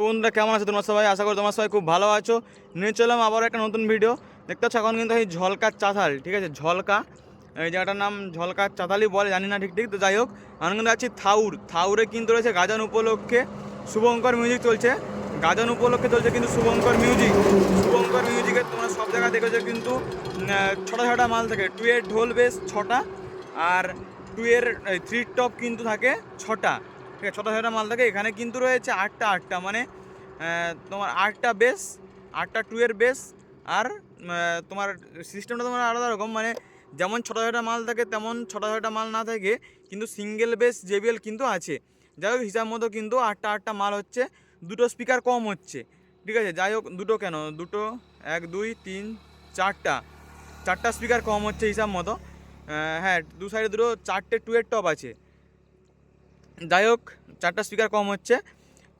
বন্ধুরা, কেমন আছো তোমার সবাই? আশা করি তোমার সবাই খুব ভালো আছো। নিয়ে চললাম আবার একটা নতুন ভিডিও দেখতে পাচ্ছ, এখন কিন্তু এই ঝলকার চাতাল, ঠিক আছে? ঝলকা, এই জায়গাটার নাম ঝলকার চাতালই বলে, জানি না ঠিক ঠিক, তো যাই হোক। এখন কিন্তু আছি থাউর। থাউরে কিন্তু রয়েছে গাজন উপলক্ষে। শুভঙ্কর মিউজিক চলছে। গাজন উপলক্ষে চলছে কিন্তু শুভঙ্কর মিউজিক শুভঙ্কর মিউজিকের তোমরা সব জায়গায় দেখেছ কিন্তু ছটা ছটা মাল থাকে। টু এর ঢোল বেস ছটা, আর টু এর থ্রি টপ কিন্তু থাকে ছটা। ঠিক আছে, ছটা ছটা মাল থাকে। এখানে কিন্তু রয়েছে আটটা আটটা। মানে তোমার আটটা বেস আটটা টু এর বেস আর তোমার সিস্টেমটা তোমার আলাদা রকম। মানে যেমন ছটা ছটা মাল থাকে, তেমন ছটা ছটা মাল না থাকে, কিন্তু সিঙ্গেল বেস জেবিএল কিন্তু আছে। যাই হোক, হিসাব মতো কিন্তু আটটা আটটা মাল হচ্ছে। দুটো স্পিকার কম হচ্ছে, ঠিক আছে? যাই হোক, দুটো কেন? দুটো, এক, দুই, তিন, চারটা। চারটা স্পিকার কম হচ্ছে হিসাব মতো। হ্যাঁ দু সাইডে দুটো, চারটে টু এর টপ আছে। যাই হোক, চারটা স্পিকার কম হচ্ছে।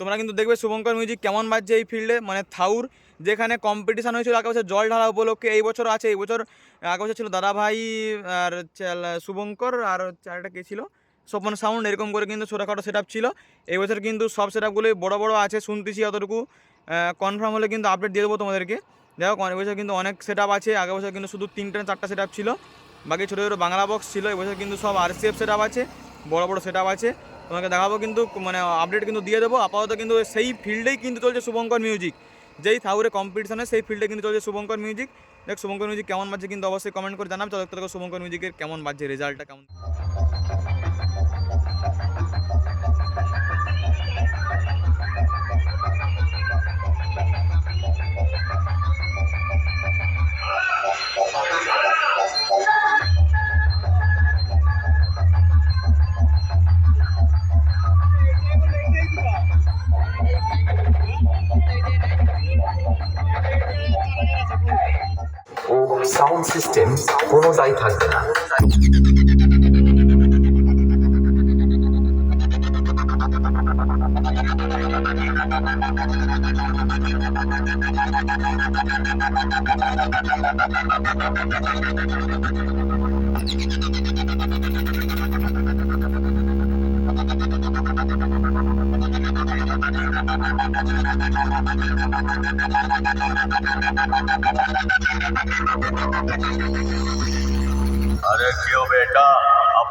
তোমরা কিন্তু দেখবে শুভঙ্কর মিউজিক কেমন বাজছে এই ফিল্ডে মানে থাউর যেখানে কম্পিটিশান হয়েছিল, আগে বছর জল ঢালা উপলক্ষে, এই বছর আছে, এই বছর আগে বছর ছিল দাদাভাই আর শুভঙ্কর আর হচ্ছে আরেকটা কে ছিল? স্বপন সাউন্ড এরকম করে কিন্তু ছোটোখাটো সেট ছিল। এই বছর কিন্তু সব সেট আপগুলোই বড়ো বড়ো আছে, শুনতেছি অতটুকু। কনফার্ম হলে কিন্তু আপডেট দিয়ে দেবো তোমাদেরকে। দেখো অনেক বছর কিন্তু অনেক সেট আছে আগে বছর কিন্তু শুধু তিনটে চারটা সেট ছিল। বাকি ছোটো ছোটো বাংলা বক্স ছিল, এবছর কিন্তু সব আর সি এফ সেট আছে, বড় বড় সেট আছে। তোমাকে দেখাবো কিন্তু মানে আপডেট কিন্তু দিয়ে দেবো। আপাতত কিন্তু সেই ফিল্ডেই কিন্তু চলছে শুভঙ্কর মিউজিক যেই থাউরে কম্পিটিশনে সেই ফিল্ডে কিন্তু চলছে শুভঙ্কর মিউজিক দেখ, শুভঙ্কর মিউজিক কেমন বাজছে কিন্তু অবশ্যই কমেন্ট করে জানাব। চলো দেখো শুভঙ্কর মিউজিকের কেমন বাজছে রেজাল্টটা কেমন সাউন্ড সিস্টেম কোনোটাই থাকবে না। अरे क्यों बेटा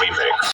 Remix.